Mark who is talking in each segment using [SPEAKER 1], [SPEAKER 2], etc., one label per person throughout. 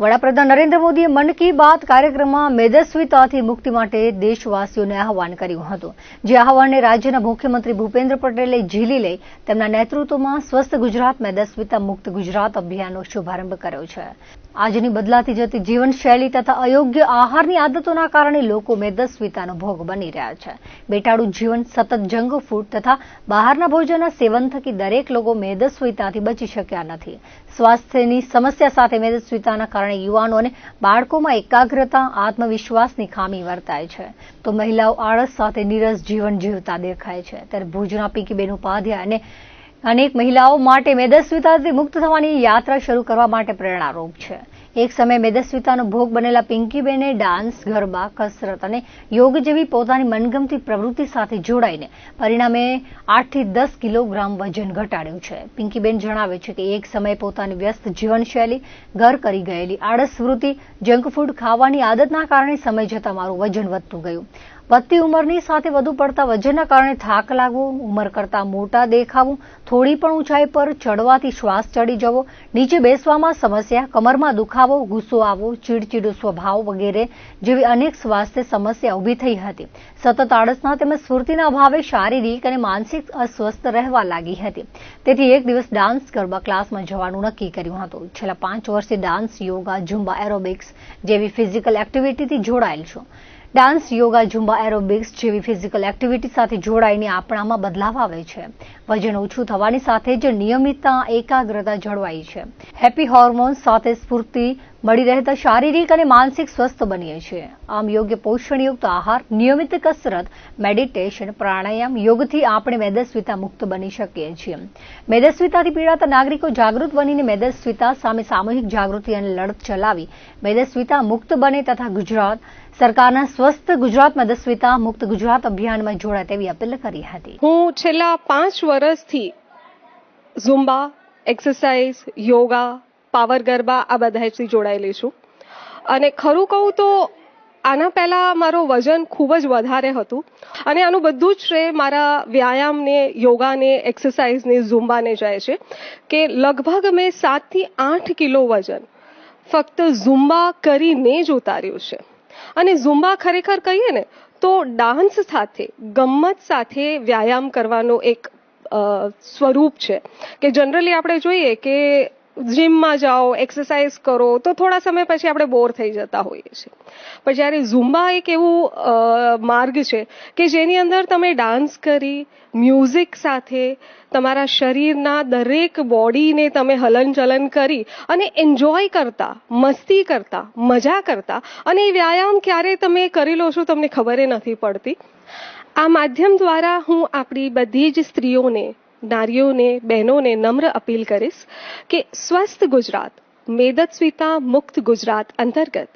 [SPEAKER 1] વડાપ્રધાન નરેન્દ્ર મોદીએ મન કી બાત કાર્યક્રમમાં મેદસ્વીતાથી મુક્તિ માટે દેશવાસીઓને આહવાન કર્યું હતું. જે આહવાનને રાજ્યના મુખ્યમંત્રી ભૂપેન્દ્ર પટેલે ઝીલી લઈ તેમના નેતૃત્વમાં સ્વસ્થ ગુજરાત, મેદસ્વીતા મુક્ત ગુજરાત અભિયાનનો શુભારંભ કર્યો છે. આજની બદલાતી જતી જીવનશૈલી તથા અયોગ્ય આહારની આદતોના કારણે લોકો મેદસ્વીતાનો ભોગ બની રહ્યા છે. બેટાડું જીવન સતત જંક ફૂડ તથા બહારના ભોજનના સેવન થકી દરેક લોકો મેદસ્વીતાથી બચી શક્યા નથી. સ્વાસ્થ્યની સમસ્યા સાથે મેદસ્વીતાના કારણે યુવાનો અને બાળકોમાં એકાગ્રતા, આત્મવિશ્વાસની ખામી વર્તાય છે. તો મહિલાઓ આળસ સાથે નીરસ જીવન જીવતા દેખાય છે. ત્યારે ભુજના પીકીબેન ઉપાધ્યાય અને અનેક મહિલાઓ માટે મેદસ્વીતાથી મુક્ત થવાની યાત્રા શરૂ કરવા માટે પ્રેરણારૂપ છે. એક સમયે મેદસ્વીતાનો ભોગ બનેલા પિંકીબેને ડાન્સ, ગરબા, કસરત અને યોગ જેવી પોતાની મનગમતી પ્રવૃત્તિ સાથે જોડાઈને પરિણામે આઠથી દસ કિલોગ્રામ વજન ઘટાડ્યું છે. પિંકીબેન જણાવે છે કે એક સમયે પોતાની વ્યસ્ત જીવનશૈલી, ઘર કરી ગયેલી આળસ વૃત્તિ જંક ફૂડ ખાવાની આદતના કારણે સમય જતાં મારું વજન વધતું ગયું. વધતી ઉંમરની સાથે વધુ પડતા વજનના કારણે થાક લાગવો, ઉંમર કરતાં મોટા દેખાવું, થોડી પણ ઊંચાઈ પર ચડવાથી શ્વાસ ચડી જવો, નીચે બેસવામાં સમસ્યા, કમરમાં દુખાવો, ગુસ્સો આવવો, ચીડચીડો સ્વભાવ વગેરે જેવી અનેક સ્વાસ્થ્ય સમસ્યા ઊભી થઈ હતી. સતત આળસના તેમજ સ્ફૂર્તિના અભાવે શારીરિક અને માનસિક અસ્વસ્થ રહેવા લાગી હતી. તેથી એક દિવસ ડાન્સ ગરબા ક્લાસમાં જવાનું નક્કી કર્યું હતું. છેલ્લા પાંચ વર્ષથી ડાન્સ, યોગા, ઝુંબા, એરોબિક્સ જેવી ફિઝિકલ એક્ટિવિટીથી જોડાયેલ છું. ડાન્સ, યોગા, ઝુંબા, એરોબિક્સ જેવી ફિઝિકલ એક્ટિવિટી સાથે જોડાઈને આપણામાં બદલાવ આવે છે. વજન ઓછું થવાની સાથે જ નિયમિતતા, એકાગ્રતા જળવાઈ છે. હેપી હોર્મોન્સ સાથે સ્ફૂર્તિ મળી રહેતા શારીરિક અને માનસિક સ્વસ્થ બનીએ છીએ. આમ યોગ્ય પોષણયુક્ત આહાર, નિયમિત કસરત મેડિટેશન પ્રાણાયામ, યોગથી આપણે મેદસ્વીતા મુક્ત બની શકીએ છીએ. મેદસ્વીતાથી પીડાતા નાગરિકો જાગૃત બનીને મેદસ્વીતા સામે સામૂહિક જાગૃતિ અને લડત ચલાવી મેદસ્વીતા મુક્ત બને તથા ગુજરાત સરકારના સ્વસ્થ ગુજરાત મેદસ્વીતા મુક્ત ગુજરાત અભિયાનમાં જોડાય તેવી અપીલ કરી હતી.
[SPEAKER 2] હું છેલ્લા પાંચ વર્ષથી Zumba exercise yoga power garba આ બધાથી જોડાયેલી છું. અને ખરું કહું તો આના પહેલાં મારો વજન ખૂબ જ વધારે હતું. અને આનું બધું જ શ્રેય મારા વ્યાયામને, યોગાને એક્સરસાઇઝને ઝુંબાને જાય છે કે લગભગ મેં સાતથી આઠ કિલો વજન ફક્ત ઝુંબા કરીને જ ઉતાર્યું છે. અને ઝુંબા ખરેખર કહીએ ને, તો ડાન્સ સાથે, ગમ્મત સાથે વ્યાયામ કરવાનો એક સ્વરૂપ છે. કે જનરલી આપણે જોઈએ કે જીમમાં જાઓ એક્સરસાઇઝ કરો, તો થોડા સમય પછી આપણે બોર થઈ જતા હોઈએ છીએ. પણ જ્યારે ઝુંબા એક એવું માર્ગ છે કે જેની અંદર તમે ડાન્સ કરી મ્યુઝિક સાથે તમારા શરીરના દરેક બોડીને તમે હલનચલન કરી અને એન્જોય કરતા, મસ્તી કરતા, મજા કરતા, અને એ વ્યાયામ ક્યારે તમે કરી લો છો તમને ખબર નથી પડતી. આ માધ્યમ દ્વારા હું આપણી બધી જ સ્ત્રીઓને નારીઓને, બહેનોને નમ્ર અપીલ કરીશ કે સ્વસ્થ ગુજરાત, મેદસ્વીતા મુક્ત ગુજરાત અંતર્ગત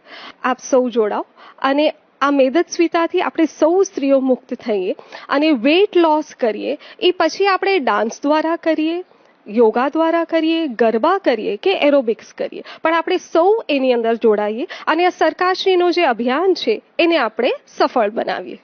[SPEAKER 2] આપ સૌ જોડાઓ અને આ મેદસ્વીતાથી આપણે સૌ સ્ત્રીઓ મુક્ત થઈએ અને વેટ લોસ કરીએ. એ પછી આપણે ડાન્સ દ્વારા કરીએ યોગા દ્વારા કરીએ, ગરબા કરીએ કે એરોબિક્સ કરીએ. પણ આપણે સૌ એની અંદર જોડાઈએ અને આ સરકારશ્રીનું જે અભિયાન છે, એને આપણે સફળ બનાવીએ.